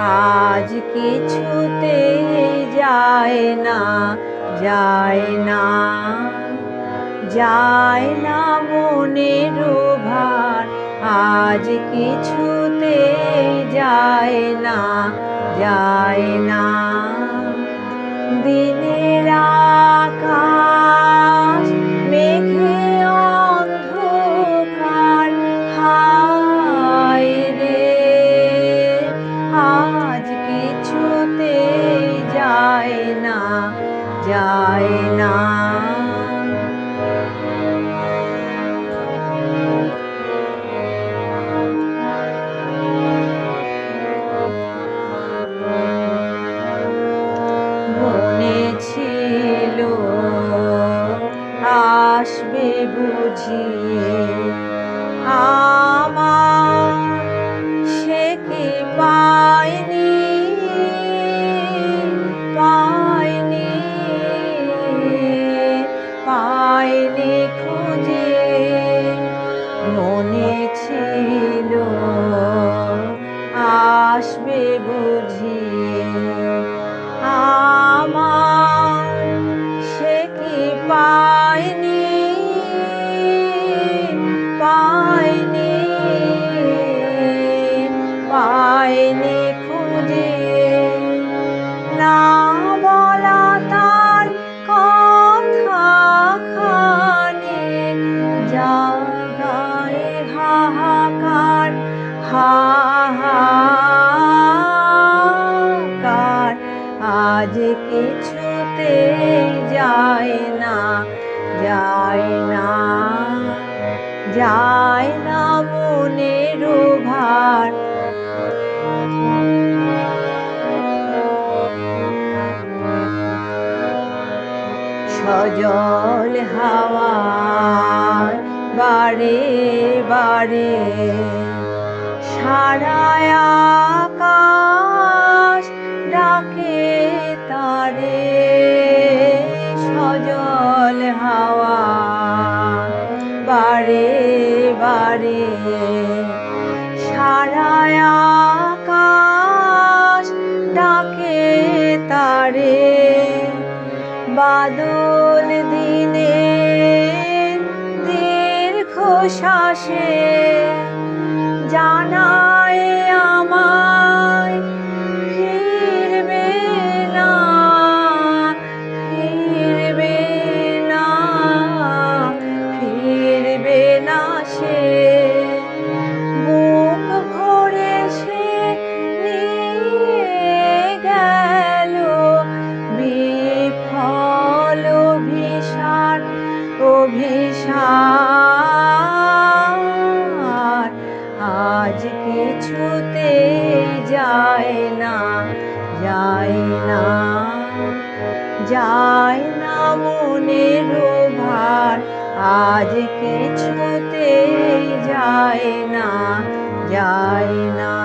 আজ কিছুতে যায় না যায় না যায় না মনের ভার। আজ কিছুতে যায় না যায় না। দিনের না যায় না। ছিল আসবে বুঝি আমার কিছুতে যায় না যায় না যায় না মনের ভার। সজল হাওয়া বারে বারে সারায় আকাশ বারে সারায় আকাশ ডাকে তারে। বাদল দিনে দীর্ঘ শ্বাসে কিছুতে যায় না যায় না যায় না মনের ভার। আজ কিছুতে যায় না যায় না